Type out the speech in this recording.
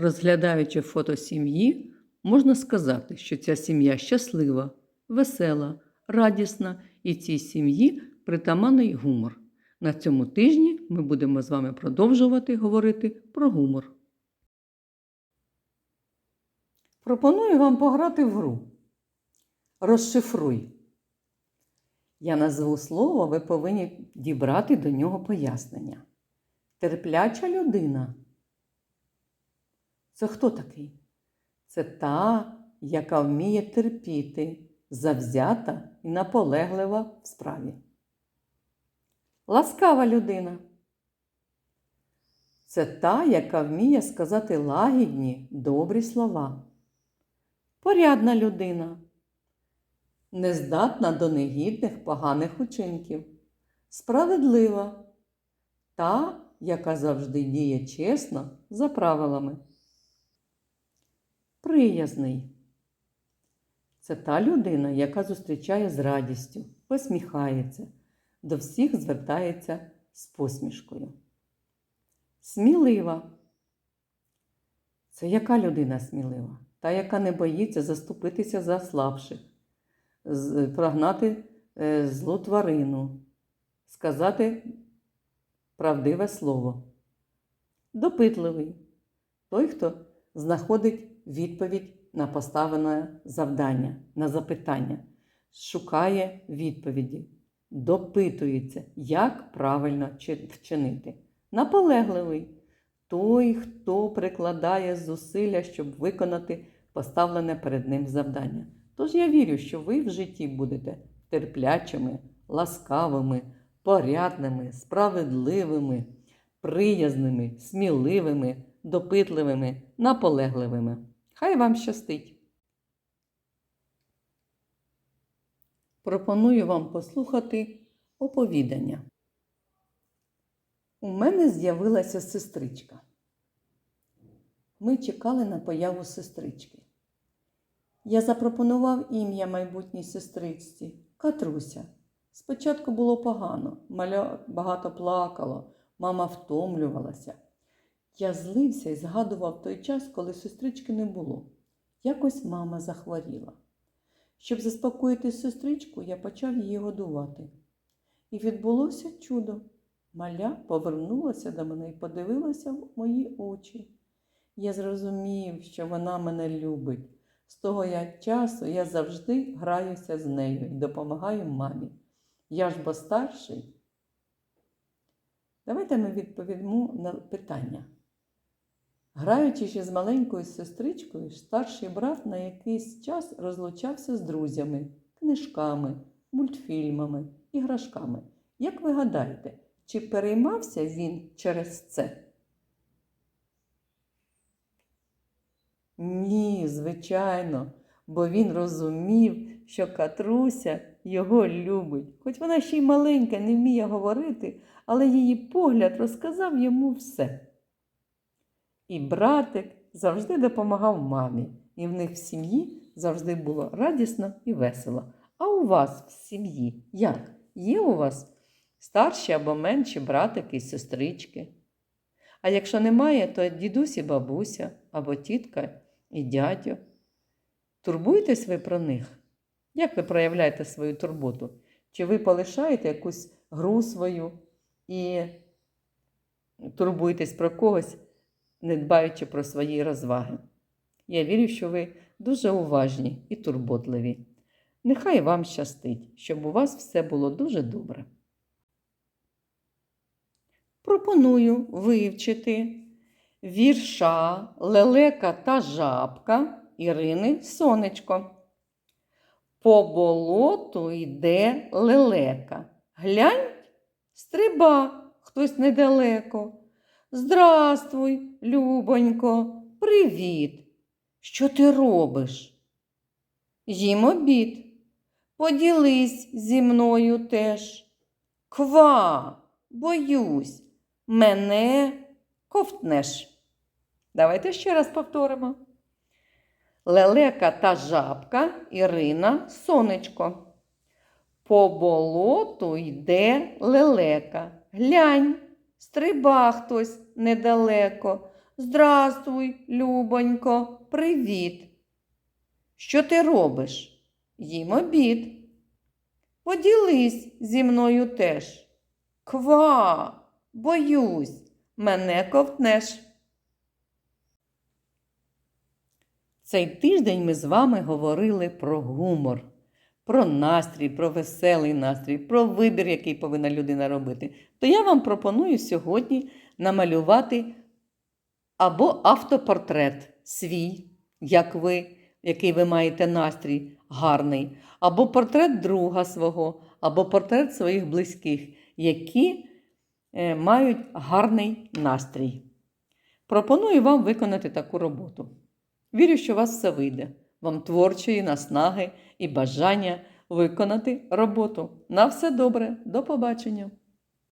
Розглядаючи фото сім'ї, можна сказати, що ця сім'я щаслива, весела, радісна і цій сім'ї притаманний гумор. На цьому тижні ми будемо з вами продовжувати говорити про гумор. Пропоную вам пограти в гру. Розшифруй. Я назву слово, ви повинні дібрати до нього пояснення. Терпляча людина. Це хто такий? Це та, яка вміє терпіти, завзята і наполеглива в справі. Ласкава людина. Це та, яка вміє сказати лагідні, добрі слова. Порядна людина. Нездатна до негідних поганих учинків. Справедлива. Та, яка завжди діє чесно за правилами. Приязний. Це та людина, яка зустрічає з радістю, посміхається, до всіх звертається з посмішкою. Смілива. Це яка людина смілива? Та, яка не боїться заступитися за слабших, прогнати е, злу тварину, сказати правдиве слово. Допитливий той, хто знаходить відповідь на поставлене завдання, на запитання, шукає відповіді, допитується, як правильно вчинити. Наполегливий той, хто прикладає зусилля, щоб виконати поставлене перед ним завдання. Тож я вірю, що ви в житті будете терплячими, ласкавими, порядними, справедливими, приязними, сміливими, допитливими, наполегливими. Хай вам щастить! Пропоную вам послухати оповідання. У мене з'явилася сестричка. Ми чекали на появу сестрички. Я запропонував ім'я майбутній сестричці Катруся. Спочатку було погано, маля багато плакало, мама втомлювалася. Я злився і згадував той час, коли сестрички не було. Якось мама захворіла. Щоб заспокоїти сестричку, я почав її годувати. І відбулося чудо. Маля повернулася до мене і подивилася в мої очі. Я зрозумів, що вона мене любить. З того я часу я завжди граюся з нею і допомагаю мамі. Я ж бо старший. Давайте ми відповімо на питання. Граючи ще з маленькою сестричкою, старший брат на якийсь час розлучався з друзями, книжками, мультфільмами, іграшками. Як ви гадаєте, чи переймався він через це? Ні, звичайно, бо він розумів, що Катруся його любить. Хоч вона ще й маленька, не вміє говорити, але її погляд розказав йому все. І братик завжди допомагав мамі, і в них в сім'ї завжди було радісно і весело. А у вас в сім'ї як? Є у вас старші або менші братики і сестрички? А якщо немає, то дідусь і бабуся або тітка і дядьо. Турбуєтесь ви про них? Як ви проявляєте свою турботу? Чи ви полишаєте якусь гру свою і турбуєтесь про когось, не дбаючи про свої розваги? Я вірю, що ви дуже уважні і турботливі. Нехай вам щастить, щоб у вас все було дуже добре. Пропоную вивчити вірша Лелека та жабка Ірини Сонечко. По болоту йде лелека. Глянь, стриба хтось недалеко. Здравствуй, любонько, привіт. Що ти робиш? Їм обід. Поділись зі мною теж. Ква, боюсь, мене ковтнеш. Давайте ще раз повторимо. Лелека та жабка Ірина Сонечко. По болоту йде лелека. Глянь, стриба хтось недалеко. Здрастуй, Любонько, привіт. Що ти робиш? Їм обід. Поділись зі мною теж. Ква, боюсь, мене ковтнеш. Цей тиждень ми з вами говорили про гумор, про настрій, про веселий настрій, про вибір, який повинна людина робити. То я вам пропоную сьогодні намалювати або автопортрет свій, як ви, який ви маєте настрій гарний, або портрет друга свого, або портрет своїх близьких, які е, мають гарний настрій. Пропоную вам виконати таку роботу. Вірю, що у вас все вийде. Вам творчої наснаги і бажання виконати роботу. На все добре, до побачення!